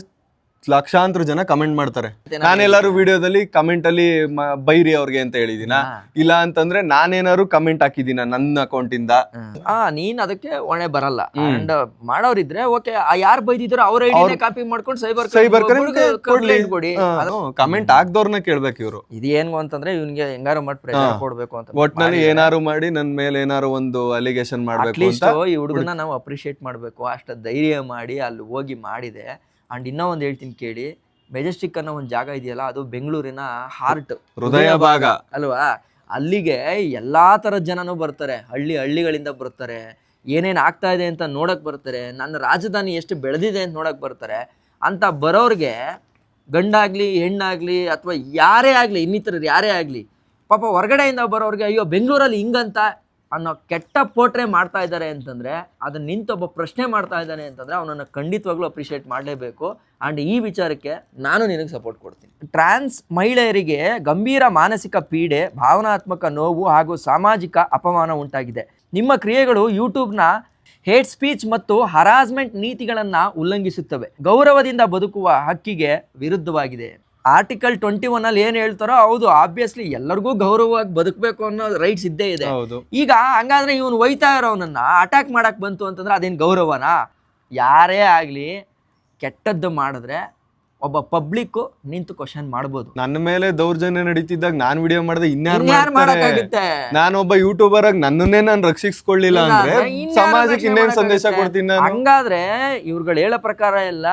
ಲಕ್ಷಾಂತರ ಜನ ಕಮೆಂಟ್ ಮಾಡ್ತಾರೆ. ನಾನೆಲ್ಲಾರು ವಿಡಿಯೋದಲ್ಲಿ ಕಮೆಂಟ್ ಅಲ್ಲಿ ಮ- ಬೈರಿ ಅವ್ರಿಗೆ ಅಂತ ಹೇಳಿದೀನ? ಇಲ್ಲ ಅಂತಂದ್ರೆ ನಾನೇನಾದ್ರು ಕಮೆಂಟ್ ಹಾಕಿದೀನ ನನ್ನ ಅಕೌಂಟ್ ಇಂದ? ಆ ನೀನ್ ಅದಕ್ಕೆ ಒಣೆ ಬರಲ್ಲ. ಅಂಡ್ ಮಾಡೋರಿದ್ರೆ ಓಕೆ ಯಾರು ಬೈದಿದ್ರು ಅವ್ರ ಐಡಿನೇ ಕಾಪಿ ಮಾಡ್ಕೊಂಡು ಸೈಬರ್ ಸೈಬರ್ ಕಂಪ್ಲೇಂಟ್ ಕೊಡಿ. ಕಮೆಂಟ್ ಹಾಕ್ದವ್ರನ್ನ ಕೇಳ್ಬೇಕು ಇವರು. ಇದು ಏನು ಅಂತಂದ್ರೆ ಇವ್ನಿಗೆ ಹೆಂಗಾರು ಮಾಡಿ ಪ್ರೆಷರ್ ಕೊಡ್ಬೇಕು ಅಂತ ಒಟ್ನಲ್ಲಿ ಏನಾರು ಮಾಡಿ ನನ್ ಮೇಲೆ ಏನಾರು ಒಂದು ಅಲಿಗೇಷನ್ ಮಾಡ್ಬೇಕು ಅಟ್ಲೀಸ್ಟ್ ಅಂತ ಈ ಹುಡುಗನ ನಾವು ಅಪ್ರಿಶಿಯೇಟ್ ಮಾಡ್ಬೇಕು. ಅಷ್ಟ ಧೈರ್ಯ ಮಾಡಿ ಅಲ್ಲಿ ಹೋಗಿ ಮಾಡಿದೆ. ಅಂಡ್ ಇನ್ನೂ ಒಂದು ಹೇಳ್ತೀನಿ ಕೇಳಿ ಮೆಜೆಸ್ಟಿಕ್ ಅನ್ನೋ ಒಂದು ಜಾಗ ಇದೆಯಲ್ಲ ಅದು ಬೆಂಗಳೂರಿನ ಹಾರ್ಟ್ ಹೃದಯ ಭಾಗ. ಅಲ್ವಾ? ಅಲ್ಲಿಗೆ ಎಲ್ಲಾ ಥರದ ಜನನೂ ಬರ್ತಾರೆ. ಹಳ್ಳಿ ಹಳ್ಳಿಗಳಿಂದ ಬರ್ತಾರೆ. ಏನೇನು ಆಗ್ತಾ ಇದೆ ಅಂತ ನೋಡಕ್ ಬರ್ತಾರೆ. ನನ್ನ ರಾಜಧಾನಿ ಎಷ್ಟು ಬೆಳೆದಿದೆ ಅಂತ ನೋಡಕ್ ಬರ್ತಾರೆ. ಅಂತ ಬರೋರ್ಗೆ ಗಂಡಾಗ್ಲಿ ಹೆಣ್ಣಾಗ್ಲಿ ಅಥವಾ ಯಾರೇ ಆಗಲಿ ಇನ್ನಿತರ ಯಾರೇ ಆಗಲಿ ಪಾಪ ಹೊರಗಡೆಯಿಂದ ಬರೋರ್ಗೆ ಅಯ್ಯೋ ಬೆಂಗಳೂರಲ್ಲಿ ಹಿಂಗಂತ? ಅನ್ನೋ ಕೆಟ್ಟ ಪೋಟ್ರೆ ಮಾಡ್ತಾ ಇದ್ದಾರೆ ಅಂತಂದರೆ, ಅದನ್ನು ನಿಂತೊಬ್ಬ ಪ್ರಶ್ನೆ ಮಾಡ್ತಾ ಇದ್ದಾನೆ ಅಂತಂದರೆ, ಅವನನ್ನು ಖಂಡಿತವಾಗ್ಲೂ ಅಪ್ರಿಷಿಯೇಟ್ ಮಾಡಲೇಬೇಕು. ಆ್ಯಂಡ್ ಈ ವಿಚಾರಕ್ಕೆ ನಾನು ನಿನಗೆ ಸಪೋರ್ಟ್ ಕೊಡ್ತೀನಿ. ಟ್ರಾನ್ಸ್ ಮಹಿಳೆಯರಿಗೆ ಗಂಭೀರ ಮಾನಸಿಕ ಪೀಡೆ, ಭಾವನಾತ್ಮಕ ನೋವು ಹಾಗೂ ಸಾಮಾಜಿಕ ಅಪಮಾನ ಉಂಟಾಗಿದೆ. ನಿಮ್ಮ ಕ್ರಿಯೆಗಳು ಯೂಟ್ಯೂಬ್ನ ಹೇಟ್ ಸ್ಪೀಚ್ ಮತ್ತು ಹರಾಸ್ಮೆಂಟ್ ನೀತಿಗಳನ್ನು ಉಲ್ಲಂಘಿಸುತ್ತವೆ. ಗೌರವದಿಂದ ಬದುಕುವ ಹಕ್ಕಿಗೆ ವಿರುದ್ಧವಾಗಿದೆ. ಆರ್ಟಿಕಲ್ ಟ್ವೆಂಟಿ ಒನ್ ಅಲ್ಲಿ ಏನ್ ಹೇಳ್ತಾರೋ ಹೌದು ಆಬ್ವಿಯಸ್ಲಿ ಎಲ್ಲರಿಗೂ ಗೌರವವಾಗಿ ಬದುಕಬೇಕು ಅನ್ನೋ ರೈಟ್ಸ್ ಇದ್ದೇ ಇದೆ. ಈಗ ಹಂಗಾದ್ರೆ ಇವನು ಒಯ್ತಾ ಇರೋನನ್ನ ಅಟ್ಯಾಕ್ ಮಾಡಕ್ ಬಂತು ಅಂತಂದ್ರೆ ಅದೇನು ಗೌರವನಾ? ಯಾರೇ ಆಗಲಿ ಕೆಟ್ಟದ್ದು ಮಾಡಿದ್ರೆ ಒಬ್ಬ ಪಬ್ಲಿಕ್ ನಿಂತು ಕ್ವಶನ್ ಮಾಡಬಹುದು ನನ್ನ ಮೇಲೆ ದೌರ್ಜನ್ಯ ನಡೀತಿದ್ದಾಗ ನಾನ್ ವಿಡಿಯೋ ಮಾಡಿದೆ ಇನ್ಯಾರು ನಾನು ಒಬ್ಬ? ನಾನೊಬ್ಬ ಯೂಟ್ಯೂಬರ್ ಆಗಿ ನನ್ನನ್ನೇ ನಾನು ರಕ್ಷಿಸ್ಕೊಳ್ಳಿಲ್ಲ ಅಂದ್ರೆ ಸಮಾಜಕ್ಕೆ ಇನ್ನೇನ್ ಸಂದೇಶ ಕೊಡ್ತೀನಿ ಹಂಗಾದ್ರೆ ಇವ್ರುಗಳು ಹೇಳೋ ಪ್ರಕಾರ ಎಲ್ಲ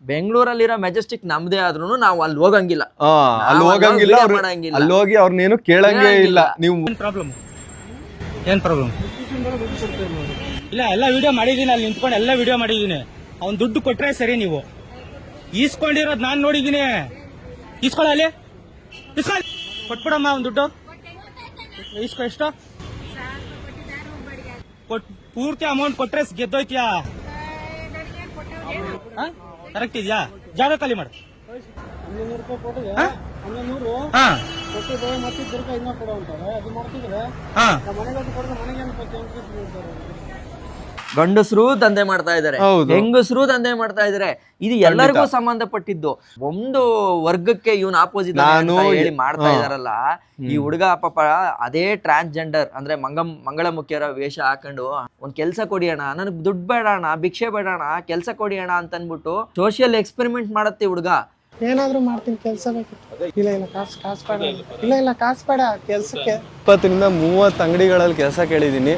ಬೆಂಗಳೂರಲ್ಲಿರೋ ಮೆಜೆಸ್ಟಿಕ್ ನಮ್ದೇ ಆದ್ರೂ ನಾವು ಅಲ್ಲಿ ಹೋಗಂಗಿಲ್ಲ. ಆ, ಅಲ್ಲಿ ಹೋಗಂಗಿಲ್ಲ ಅಲ್ಲಿ ಅವ್ರು ಮಾಡಂಗಿಲ್ಲ. ಅಲ್ಲಿ ಹೋಗಿ ಅವ್ರನ್ನೇನು ಕೇಳಂಗೇ ಇಲ್ಲ. ನೀವು ಏನು ಪ್ರಾಬ್ಲಮ್ ಏನು ಪ್ರಾಬ್ಲಮ್ ಇಲ್ಲ ಎಲ್ಲ ವಿಡಿಯೋ ಮಾಡಿದೀನಿ ಅಲ್ಲಿ ನಿಂತ್ಕೊಂಡು ಎಲ್ಲ ವಿಡಿಯೋ ಮಾಡಿದೀನಿ. ಅವ್ನ್ ದುಡ್ಡು ಕೊಟ್ರೆ ಸರಿ ನೀವು. ಈಸ್ಕೊಂಡಿರೋದು ನಾನು ನೋಡಿದೀನಿ. ಈಸ್ಕೊಳ್ಳ ಅಲ್ಲಿ. ಇಸ್ಕೊಳ್ ಕೊಟ್ಬಿಡಮ್ಮ ಅವ್ನ್ ದುಡ್ಡು. ಇಸ್ಕೊ ಎಷ್ಟು? ಕೊಟ್ ಪೂರ್ತಿ ಅಮೌಂಟ್ ಕೊಟ್ರೆ ಗೆದ್ದೋಯ್ತೀಯಾ? ಕರೆಕ್ಟ್ ಇದೆಯಾ? ಜಾಗ ಖಾಲಿ ಮಾಡು. ಹಾ? ಹಾ. ಗಂಡಸರು ದಂಧೆ ಮಾಡ್ತಾ ಇದಾರೆ ಹೌದು. ಹೆಂಗಸರು ದಂಧೆ ಮಾಡ್ತಾ ಇದಾರೆ ಇದು ಎಲ್ಲರಿಗೂ ಸಂಬಂಧಪಟ್ಟಿದ್ದು. ಒಂದು ವರ್ಗಕ್ಕೆ ಇವನ್ ಆಪೋಸಿಟ್ ಹೇಳಿ ಮಾಡ್ತಾ. ಇದಾರಲ್ಲ ಈ ಹುಡುಗ ಪಾಪ ಅದೇ ಟ್ರಾನ್ಸ್ಜೆಂಡರ್ ಅಂದ್ರೆ ಮಂಗ ಮಂಗಳಮುಖಿಯರ ವೇಷ ಹಾಕೊಂಡು ಒಂದ್ ಕೆಲ್ಸ ಕೊಡಿ ಅಣ್ಣ ನನಗ್ ದುಡ್ಡು ಬೇಡ ಅಣ್ಣ ಭಿಕ್ಷೆ ಬೇಡ ಅಣ್ಣ ಕೆಲ್ಸ ಕೊಡಿ ಅಣ್ಣ ಅಂತ ಅನ್ಬಿಟ್ಟು ಸೋಷಿಯಲ್ ಎಕ್ಸ್ಪೆರಿಮೆಂಟ್ ಮಾಡತ್ತೆ ಹುಡುಗ. ಏನಾದ್ರೂ ಮಾಡ್ತೀನಿ ಕೆಲಸ ಬೇಕಿತ್ತು. ಇಲ್ಲ ಇಲ್ಲ ಕಾಸು ಕಾಸು ಬೇಡ. ಇಲ್ಲ ಇಲ್ಲ. ಕಾಸು ಬೇಡ ಕೆಲ್ಸಕ್ಕೆ. ಇಪ್ಪತ್ತರಿಂದ ಮೂವತ್ತು ಅಂಗಡಿಗಳಲ್ಲಿ ಕೆಲಸ ಕೇಳಿದ್ದೀನಿ.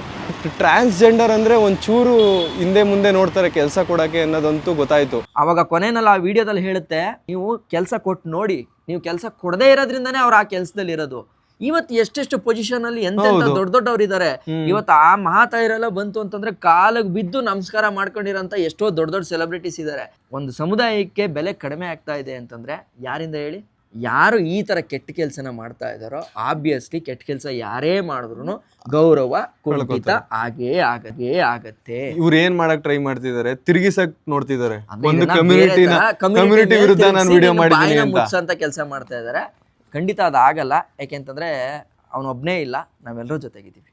ಟ್ರಾನ್ಸ್ಜೆಂಡರ್ ಅಂದ್ರೆ ಒಂಚೂರು ಹಿಂದೆ ಮುಂದೆ ನೋಡ್ತಾರೆ ಕೆಲಸ ಕೊಡಕ್ಕೆ ಅನ್ನೋದಂತೂ ಗೊತ್ತಾಯ್ತು. ಅವಾಗ ಕೊನೆಯಲ್ಲಿ ಆ ವಿಡಿಯೋದಲ್ಲಿ ಹೇಳುತ್ತೆ ನೀವು ಕೆಲಸ ಕೊಟ್ಟು ನೋಡಿ ನೀವು ಕೆಲಸ ಕೊಡದೇ ಇರೋದ್ರಿಂದನೇ ಅವ್ರು ಆ ಕೆಲಸದಲ್ಲಿ ಇರೋದು ಇವತ್ತು ಎಷ್ಟೆಷ್ಟು ಪೊಸಿಷನ್ ಅಲ್ಲಿ ಎಂತ. ದೊಡ್ಡ ದೊಡ್ಡವ್ರು ಇದಾರೆ ಇವತ್ತು ಆ ಮಹಾತಾಯಿರೆಲ್ಲ ಬಂತು ಅಂತಂದ್ರೆ ಕಾಲಿಗೆ ಬಿದ್ದು ನಮಸ್ಕಾರ ಮಾಡ್ಕೊಂಡಿರೋಂಥ ಎಷ್ಟೋ ದೊಡ್ಡ ದೊಡ್ಡ ಸೆಲೆಬ್ರಿಟೀಸ್ ಇದ್ದಾರೆ. ಒಂದು ಸಮುದಾಯಕ್ಕೆ ಬೆಲೆ ಕಡಿಮೆ ಆಗ್ತಾ ಇದೆ ಅಂತಂದ್ರೆ ಯಾರಿಂದ ಹೇಳಿ? ಯಾರು ಈ ತರ ಕೆಟ್ಟ ಕೆಲಸನ ಮಾಡ್ತಾ ಇದಾರೋ ಆಬ್ವಿಯಸ್ಲಿ ಕೆಟ್ಟ ಕೆಲಸ ಯಾರೇ ಮಾಡಿದ್ರು ಗೌರವ ಕುಂಠಿತ ಆಗೇ ಆಗದೇ ಆಗತ್ತೆ. ಇವ್ರು ಏನ್ ಮಾಡಕ್ ಟ್ರೈ ಮಾಡ್ತಿದ್ದಾರೆ? ತಿರುಗಿಸಕ್ ನೋಡ್ತಿದ್ದಾರೆ. ಒಂದು ಕಮ್ಯುನಿಟಿ ವಿರುದ್ಧ ನಾನು ವಿಡಿಯೋ ಮಾಡಿದ್ದೀನಿ ಅಂತ. ಕೆಲಸ ಮಾಡ್ತಾ ಇದ್ದಾರೆ. ಖಂಡಿತ ಅದು ಆಗಲ್ಲ. ಯಾಕೆಂತಂದ್ರೆ ಅವನೊಬ್ಬನೇ ಇಲ್ಲ ನಾವೆಲ್ಲರೂ ಜೊತೆಗಿದ್ದೀವಿ.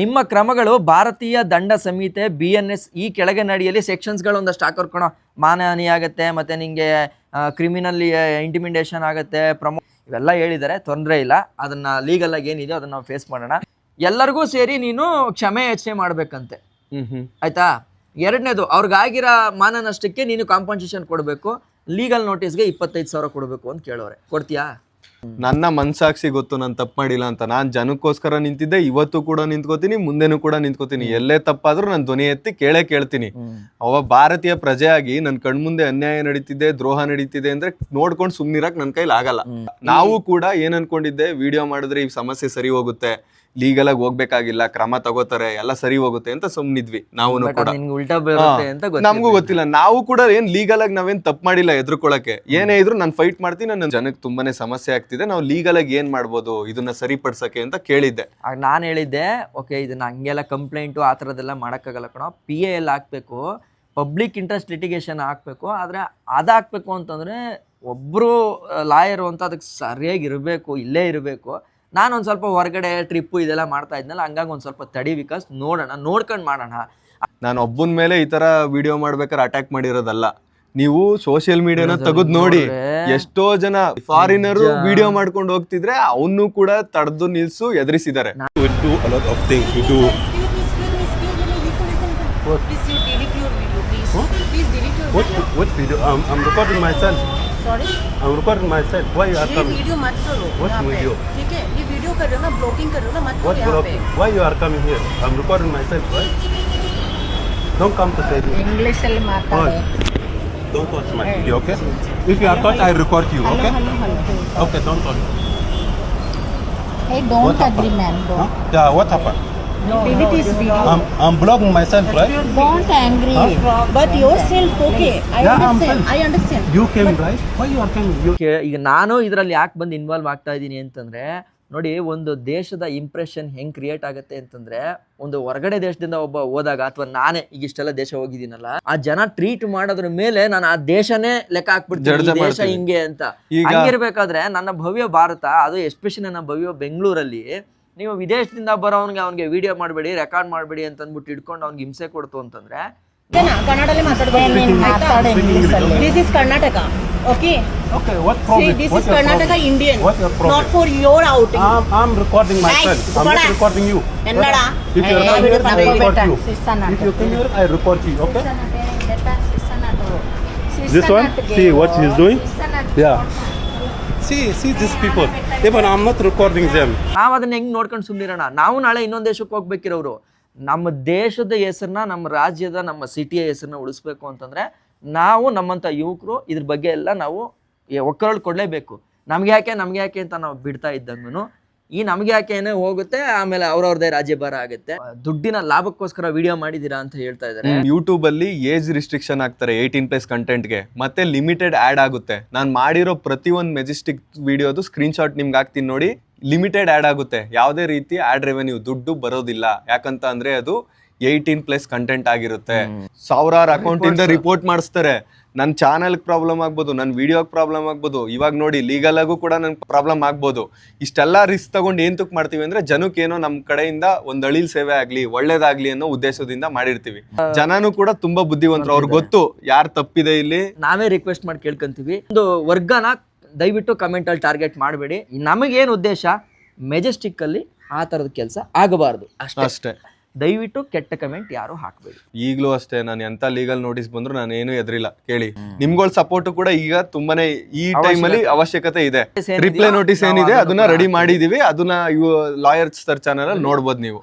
ನಿಮ್ಮ ಕ್ರಮಗಳು ಭಾರತೀಯ ದಂಡ ಸಂಹಿತೆ ಬಿ ಎನ್ ಎಸ್ ಈ ಕೆಳಗೆ ನಡೆಯಲಿ ಸೆಕ್ಷನ್ಸ್ಗಳು ಒಂದಷ್ಟು ಹಾಕೋರ್ಕೊಳೋ ಮಾನಹಾನಿ ಆಗುತ್ತೆ ಮತ್ತು ನಿಮಗೆ ಕ್ರಿಮಿನಲ್ ಇಂಟಿಮಿಡೇಷನ್ ಆಗುತ್ತೆ ಪ್ರಮೋ ಇವೆಲ್ಲ ಹೇಳಿದ್ದಾರೆ ತೊಂದರೆ ಇಲ್ಲ. ಅದನ್ನು ಲೀಗಲ್ ಏನಿದೆಯೋ ಅದನ್ನು ನಾವು ಫೇಸ್ ಮಾಡೋಣ. ಎಲ್ಲರಿಗೂ ಸೇರಿ ನೀನು ಕ್ಷಮೆ ಯಾಚನೆ ಮಾಡಬೇಕಂತೆ. ಆಯಿತಾ? ಎರಡನೇದು ಅವ್ರಿಗಾಗಿರೋ ಮಾನ ನಷ್ಟಕ್ಕೆ ನೀನು ಕಾಂಪನ್ಸೇಷನ್ ಕೊಡಬೇಕು. ಲೀಗಲ್ ನೋಟಿಸ್ಗೆ ಇಪ್ಪತ್ತೈದು ಸಾವಿರ ಕೊಡಬೇಕು ಅಂತ ಕೇಳೋರೆ. ಕೊಡ್ತೀಯಾ? ನನ್ನ ಮನ್ಸಾಕ್ಷಿ ಗೊತ್ತು ನಾನು ತಪ್ಪು ಮಾಡಿಲ್ಲ ಅಂತ. ನಾನು ಜನಕ್ಕೋಸ್ಕರ ನಿಂತಿದ್ದೆ ಇವತ್ತು ಕೂಡ ನಿಂತ್ಕೋತೀನಿ ಮುಂದೆನೂ ಕೂಡ ನಿಂತ್ಕೋತೀನಿ. ಎಲ್ಲೇ ತಪ್ಪಾದ್ರೂ ನಾನು ಧ್ವನಿ ಎತ್ತಿ ಕೇಳೇ ಕೇಳ್ತೀನಿ. ಅವ ಭಾರತೀಯ ಪ್ರಜೆಯಾಗಿ ನನ್ನ ಕಣ್ಮುಂದೆ ಅನ್ಯಾಯ ನಡೀತಿದೆ ದ್ರೋಹ ನಡೀತಿದೆ ಅಂದ್ರೆ ನೋಡ್ಕೊಂಡು ಸುಮ್ನಿರಕ್ ನನ್ನ ಕೈಲಿ ಆಗಲ್ಲ ನಾವು ಕೂಡ ಏನ್ ಅನ್ಕೊಂಡಿದ್ದೆ ವಿಡಿಯೋ ಮಾಡಿದ್ರೆ ಈ ಸಮಸ್ಯೆ ಸರಿ ಹೋಗುತ್ತೆ. ಲೀಗಲ್ ಆಗಿ ಹೋಗ್ಬೇಕಾಗಿಲ್ಲ ಕ್ರಮ ತಗೋತಾರೆ ಎಲ್ಲ ಸರಿ ಹೋಗುತ್ತೆ ಅಂತ ಸುಮ್ನಿದ್ವಿ. ನಾವು ಕೂಡ. ನಿನ್ಗೆ ಉಲ್ಟಾ ಬರುತ್ತೆ ಅಂತ ಗೊತ್ತಿಲ್ಲ. ನಮಗೂ ಗೊತ್ತಿಲ್ಲ. ನಾವು ಕೂಡ ಏನ್ ಲೀಗಲ್ ಆಗಿ ನಾವೇನ್ ತಪ್ಪು ಮಾಡಿಲ್ಲ ಎದ್ರುಕೊಳಕ್ಕೆ ಏನೇ ಇದ್ರು ನಾನು ಫೈಟ್ ಮಾಡ್ತೀನಿ ನನ್ನ ಜನಕ್ಕೆ ತುಂಬಾನೇ ಸಮಸ್ಯೆ ಆಗ್ತಿದೆ. ನಾವು ಲೀಗಲ್ ಆಗಿ ಏನ್ ಮಾಡ್ಬೋದು ಇದನ್ನ ಸರಿಪಡ್ಸಕ್ಕೆ ಅಂತ ಕೇಳಿದ್ದೆ. ಆಗ ನಾನು ಹೇಳಿದ್ದೆ ಓಕೆ ಇದನ್ನ ಹಂಗೆಲ್ಲ ಕಂಪ್ಲೇಂಟು ಆ ಥರದ್ದೆಲ್ಲ ಮಾಡೋಕ್ಕಾಗಲ್ಲ ಕಣೋ. ಪಿ ಎ ಎಲ್ ಹಾಕ್ಬೇಕು ಪಬ್ಲಿಕ್ ಇಂಟ್ರೆಸ್ಟ್ ಲಿಟಿಗೇಷನ್ ಹಾಕ್ಬೇಕು. ಆದರೆ ಅದು ಹಾಕ್ಬೇಕು ಅಂತಂದರೆ ಒಬ್ಬರು ಲಾಯರು ಅಂತ ಅದಕ್ಕೆ ಸರಿಯಾಗಿ ಇರಬೇಕು ಇಲ್ಲೇ ಇರಬೇಕು. ನಾನು ಒಂದು ಸ್ವಲ್ಪ ಹೊರಗಡೆ ಟ್ರಿಪ್ಪು ಇದೆಲ್ಲ ಮಾಡ್ತಾ ಇದ್ನಲ್ಲ ಹಂಗಾಗಿ ಒಂದು ಸ್ವಲ್ಪ ತಡಿ ಬಿಕಾಸ್ ನೋಡೋಣ ನೋಡ್ಕೊಂಡು ಮಾಡೋಣ ನಾನು ಒಬ್ಬನ ಮೇಲೆ ಈ ತರ ವಿಡಿಯೋ ಮಾಡ್ಬೇಕಾದ್ರೆ ಅಟ್ಯಾಕ್ ಮಾಡಿರೋದಲ್ಲ ನೀವು ಸೋಷಿಯಲ್ ಮೀಡಿಯಾನ ತೆಗೆದು ನೋಡಿ ಎಷ್ಟೋ ಜನ ಫಾರಿನರ್ ವಿಡಿಯೋ ಮಾಡ್ಕೊಂಡು ಹೋಗ್ತಿದ್ರೆ ಅವನು ಕೂಡ ತಡೆದು ನಿಲ್ಸು ಎದುರಿಸಿದ್ದಾರೆ What? What video? I'm, I'm recording myself. Sorry? I'm recording myself. Why you are ये coming? वीडियो मत करो What यहाँ पे। video? ठीक है ये वीडियो कर रहे हो ना ब्लॉगिंग कर रहे हो ना मत What करो यहाँ blocking? Why you are coming here? I'm recording myself, right? Don't come to say पे this. इंग्लिश ಅಲ್ಲಿ ಮಾತಾಡಿ Don't watch my video, okay? If you are caught, I record you, okay? Okay, don't watch. Hey What don't happened? agree man Huh? don't Yeah, what happened? This video I'm, I'm blogging myself, right? don't angry but yourself okay I Yeah, understand. I understand You came, right? Why you are coming? You ಈಗ ನಾನು ಇದರಲ್ಲಿ ಯಾಕೆ ಬಂದು involve ಆಗ್ತಾ ಇದ್ದೀನಿ ಅಂತಂದ್ರೆ ನೋಡಿ ಒಂದು ದೇಶದ ಇಂಪ್ರೆಷನ್ ಹೆಂಗ್ ಕ್ರಿಯೇಟ್ ಆಗುತ್ತೆ ಅಂತಂದ್ರೆ ಒಂದು ಹೊರಗಡೆ ದೇಶದಿಂದ ಒಬ್ಬ ಹೋದಾಗ ಅಥವಾ ನಾನೇ ಈಗ ಇಷ್ಟೆಲ್ಲ ದೇಶ ಹೋಗಿದ್ದೀನಲ್ಲ ಆ ಜನ ಟ್ರೀಟ್ ಮಾಡೋದ್ರ ಮೇಲೆ ನಾನು ಆ ದೇಶನೇ ಲೆಕ್ಕ ಹಾಕ್ಬಿಡ್ತೀನಿ ದೇಶ ಹಿಂಗೆ ಅಂತ ಈಗ- ಹಂಗಿರ್ಬೇಕಾದ್ರೆ ನನ್ನ ಭವ್ಯ ಭಾರತ ಅದು ಎಸ್ಪೆಷಲಿ ನನ್ನ ಭವ್ಯ ಬೆಂಗಳೂರಲ್ಲಿ ನೀವು ವಿದೇಶದಿಂದ ಬರೋನ್ಗೆ ಅವ್ನಿಗೆ ವಿಡಿಯೋ ಮಾಡಬೇಡಿ ರೆಕಾರ್ಡ್ ಮಾಡಬೇಡಿ ಅಂತ ಅಂದ್ಬಿಟ್ಟು ಇಟ್ಕೊಂಡು ಅವ್ನಿಗೆ ಹಿಂಸೆ ಕೊಡ್ತು ಅಂತಂದ್ರೆ ಓಕೆನಾ ಕನ್ನಡದಲ್ಲಿ ಮಾತಾಡಬೇಕು this is Karnataka okay okay? What See, this What's is Karnataka problem? Indian, What's your problem? not for your outing. I'm, I'm recording myself. I'm not recording you. Ennada? If you Eh, come here, I record you. If you come here, I record you, okay? This one? See what he's doing? Yeah. See people. Even I'm not recording them. ನಾವು ಅದನ್ನ ಹೆಂಗ್ ನೋಡ್ಕೊಂಡು ಸುಮ್ಮನಿರೋಣ ನಾವು ನಾಳೆ ಇನ್ನೊಂದು ದೇಶಕ್ಕೆ ಹೋಗ್ಬೇಕಿರೋರು ನಮ್ಮ ದೇಶದ ಹೆಸರನ್ನ ನಮ್ಮ ರಾಜ್ಯದ, ನಮ್ಮ ಸಿಟಿಯ ಹೆಸರನ್ನ ಉಳಿಸ್ಬೇಕು ಅಂತಂದ್ರೆ ನಾವು ನಮ್ಮಂಥ ಯುವಕರು ಇದ್ರ ಬಗ್ಗೆ ಎಲ್ಲ ನಾವು ಒಕ್ಕರಳು ಕೊಡಲೇಬೇಕು ನಮ್ಗೆ ಯಾಕೆ ನಮ್ಗೆ ಯಾಕೆ ಅಂತ ನಾವು ಬಿಡ್ತಾ ಇದ್ದಂಗೂ ಈ ನಮ್ಗೆ ಯಾಕೆನೆ ಹೋಗುತ್ತೆ ಆಮೇಲೆ ಅವ್ರವ್ರದೇ ರಾಜ್ಯಭಾರ ಆಗುತ್ತೆ. ದುಡ್ಡಿನ ಲಾಭಕ್ಕೋಸ್ಕರ ವಿಡಿಯೋ ಮಾಡಿದೀರಾ ಅಂತ ಹೇಳ್ತಾ ಇದ್ದಾರೆ ಯೂಟ್ಯೂಬ್ ಅಲ್ಲಿ ಏಜ್ ರಿಸ್ಟ್ರಿಕ್ಷನ್ ಆಗ್ತಾರೆ ಏಯ್ಟೀನ್ ಪ್ಲಸ್ ಕಂಟೆಂಟ್ಗೆ ಮತ್ತೆ ಲಿಮಿಟೆಡ್ ಆಡ್ ಆಗುತ್ತೆ. ನಾನು ಮಾಡಿರೋ ಪ್ರತಿ ಒಂದು ಮೆಜೆಸ್ಟಿಕ್ ವಿಡಿಯೋದು ಸ್ಕ್ರೀನ್ ಶಾಟ್ ನಿಮ್ಗೆ ಹಾಕ್ತೀನಿ ನೋಡಿ. ಲಿಮಿಟೆಡ್ ಆಡ್ ಆಗುತ್ತೆ. ಯಾವುದೇ ರೀತಿ ಆಡ್ ರೆವೆನ್ಯೂ ದುಡ್ಡು ಬರೋದಿಲ್ಲ. ಯಾಕಂತ ಅಂದ್ರೆ ಅದು ಏಯ್ಟೀನ್ ಪ್ಲಸ್ ಕಂಟೆಂಟ್ ಆಗಿರುತ್ತೆ. ಸಾವಿರಾರು ಅಕೌಂಟ್ ಇಂದ ರಿಪೋರ್ಟ್ ಮಾಡಿಸ್ತಾರೆ. ನನ್ನ ಚಾನಲ್ ಪ್ರಾಬ್ಲಮ್ ಆಗ್ಬೋದು ನನ್ನ ವೀಡಿಯೋಗೆ ಪ್ರಾಬ್ಲಮ್ ಆಗ್ಬೋದು ಇವಾಗ ನೋಡಿ ಲೀಗಲ್ ಆಗು ಕೂಡ ನನಗೆ ಪ್ರಾಬ್ಲಮ್ ಆಗ್ಬೋದು. ಇಷ್ಟೆಲ್ಲ ರಿಸ್ಕ್ ತಗೊಂಡು ಏನ್ ತುಕ್ ಮಾಡ್ತೀವಿ ಅಂದ್ರೆ ಜನಕ್ಕೆ ಏನೋ ನಮ್ಮ ಕಡೆಯಿಂದ ಒಂದ್ ಅಳಿಲ್ ಸೇವೆ ಆಗ್ಲಿ ಒಳ್ಳೇದಾಗ್ಲಿ ಅನ್ನೋ ಉದ್ದೇಶದಿಂದ ಮಾಡಿರ್ತೀವಿ. ಜನನು ಕೂಡ ತುಂಬಾ ಬುದ್ಧಿವಂತರು. ಅವ್ರಿಗೆ ಗೊತ್ತು ಯಾರು ತಪ್ಪಿದೆ ಇಲ್ಲಿ. ನಾವೇ ರಿಕ್ವೆಸ್ಟ್ ಮಾಡಿ ಕೇಳ್ಕೊಂತೀವಿ. ಒಂದು ವರ್ಗನ ದಯವಿಟ್ಟು ಕಮೆಂಟ್ ಅಲ್ಲಿ ಟಾರ್ಗೆಟ್ ಮಾಡಬೇಡಿ. ನಮಗೇನು ಉದ್ದೇಶ? ಮೆಜೆಸ್ಟಿಕ್ ಅಲ್ಲಿ ಆ ತರದ ಕೆಲಸ ಆಗಬಾರ್ದು. ಅಷ್ಟೇ. ಅಷ್ಟೇ. ದಯವಿಟ್ಟು ಕೆಟ್ಟ ಕಮೆಂಟ್ ಯಾರು ಹಾಕಬೇಡಿ. ಈಗಲೂ ಅಷ್ಟೇ ನಾನು ಎಂತ ಲೀಗಲ್ ನೋಟಿಸ್ ಬಂದ್ರು ನಾನು ಏನು ಎದ್ರಿಲ್ಲ ಕೇಳಿ. ನಿಮ್ಗಳ ಸಪೋರ್ಟ್ ಕೂಡ ಈಗ ತುಂಬಾನೇ ಈ ಟೈಮ್ ಅಲ್ಲಿ ಅವಶ್ಯಕತೆ ಇದೆ. ರಿಪ್ಲೈ ನೋಟಿಸ್ ಏನಿದೆ ಅದನ್ನ ರೆಡಿ ಮಾಡಿದೀವಿ ಅದನ್ನ ಲಾಯರ್ಸ್ ಸರ್ ಚಾನಲ್ ಅಲ್ಲಿ ನೋಡ್ಬೋದು ನೀವು.